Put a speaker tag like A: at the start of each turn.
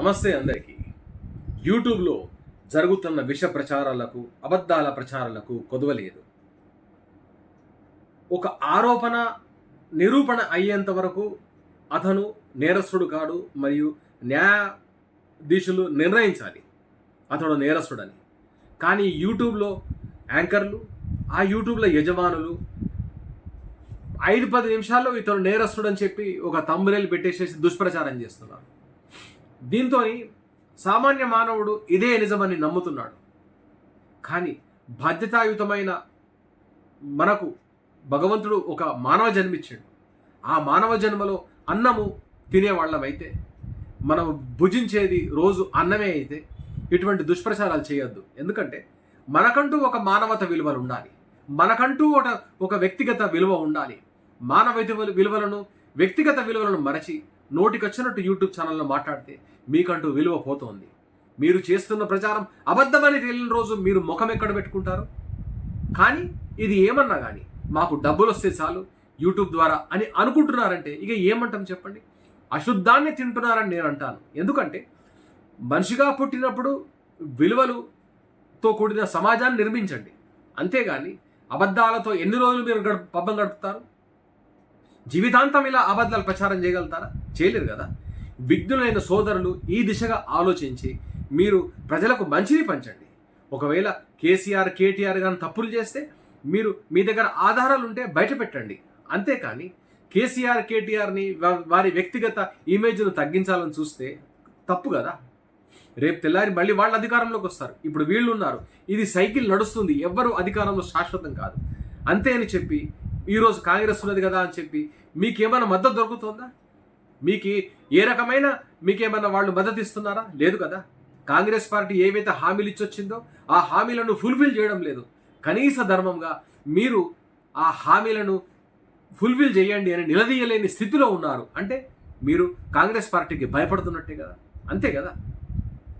A: నమస్తే అందరికీ. యూట్యూబ్లో జరుగుతున్న విష ప్రచారాలకు అబద్ధాల ప్రచారాలకు కొదవలేదు. ఒక ఆరోపణ నిరూపణ అయ్యేంత వరకు అతను నేరస్తుడు కాడు మరియు న్యాయాధీశులు నిర్ణయించాలి. అతడు నేరస్తుడని. కానీ యూట్యూబ్లో యాంకర్లు ఆ యూట్యూబ్లో యజమానులు ఐదు పది నిమిషాల్లో ఇతను నేరస్తుడని చెప్పి ఒక తమ్మురేలు పెట్టేసేసి దుష్ప్రచారం చేస్తున్నారు. దీంతో సామాన్య మానవుడు ఇదే నిజమని నమ్ముతున్నాడు. కానీ బాధ్యతాయుతమైన మనకు భగవంతుడు ఒక మానవ జన్మిచ్చాడు. ఆ మానవ జన్మలో అన్నము తినేవాళ్ళమైతే మనం భుజించేది రోజు అన్నమే అయితే ఇటువంటి దుష్ప్రచారాలు చేయొద్దు. ఎందుకంటే మనకంటూ ఒక మానవత విలువలు ఉండాలి. మనకంటూ ఒక ఒక వ్యక్తిగత విలువ ఉండాలి. మానవ విలువలను వ్యక్తిగత విలువలను మరచి నోటికొచ్చినట్టు యూట్యూబ్ ఛానల్లో మాట్లాడితే మీకంటూ విలువ పోతోంది. మీరు చేస్తున్న ప్రచారం అబద్ధమని తేలిన రోజు మీరు ముఖం ఎక్కడ పెట్టుకుంటారు? కానీ ఇది ఏమన్నా కానీ మాకు డబ్బులు వస్తే చాలు యూట్యూబ్ ద్వారా అని అనుకుంటున్నారంటే ఇక ఏమంటాం చెప్పండి? అశుద్ధాన్ని తింటున్నారని నేను అంటాను. ఎందుకంటే మనిషిగా పుట్టినప్పుడు విలువలుతో కూడిన సమాజాన్ని నిర్మించండి. అంతేగాని అబద్ధాలతో ఎన్ని రోజులు మీరు గడుపు పబ్బం గడుపుతారు? జీవితాంతం ఇలా అబద్ధాలు ప్రచారం చేయగలుగుతారా? చేయలేరు కదా. విఘ్నులైన సోదరులు ఈ దిశగా ఆలోచించి మీరు ప్రజలకు మంచిని పంచండి. ఒకవేళ కేసీఆర్ కేటీఆర్ కానీ తప్పులు చేస్తే మీరు మీ దగ్గర ఆధారాలు ఉంటే బయట పెట్టండి. అంతేకాని కేసీఆర్ కేటీఆర్ని వారి వ్యక్తిగత ఇమేజ్ను తగ్గించాలని చూస్తే తప్పు కదా. రేపు తెల్లారి మళ్ళీ వాళ్ళు అధికారంలోకి వస్తారు. ఇప్పుడు వీళ్ళు ఉన్నారు. ఇది సైకిల్ నడుస్తుంది. ఎవ్వరూ అధికారంలో శాశ్వతం కాదు. అంతే అని చెప్పి ఈరోజు కాంగ్రెస్ ఉన్నది కదా అని చెప్పి మీకేమైనా మద్దతు దొరుకుతుందా? మీకు ఏ రకమైన మీకేమైనా వాళ్ళు మద్దతు ఇస్తున్నారా లేదు కదా. కాంగ్రెస్ పార్టీ ఏవైతే హామీలు ఇచ్చొచ్చిందో ఆ హామీలను ఫుల్ఫిల్ చేయడం లేదు. కనీస ధర్మంగా మీరు ఆ హామీలను ఫుల్ఫిల్ చేయండి అని నిలదీయలేని స్థితిలో ఉన్నారు. అంటే మీరు కాంగ్రెస్ పార్టీకి భయపడుతున్నట్టే కదా. అంతే కదా.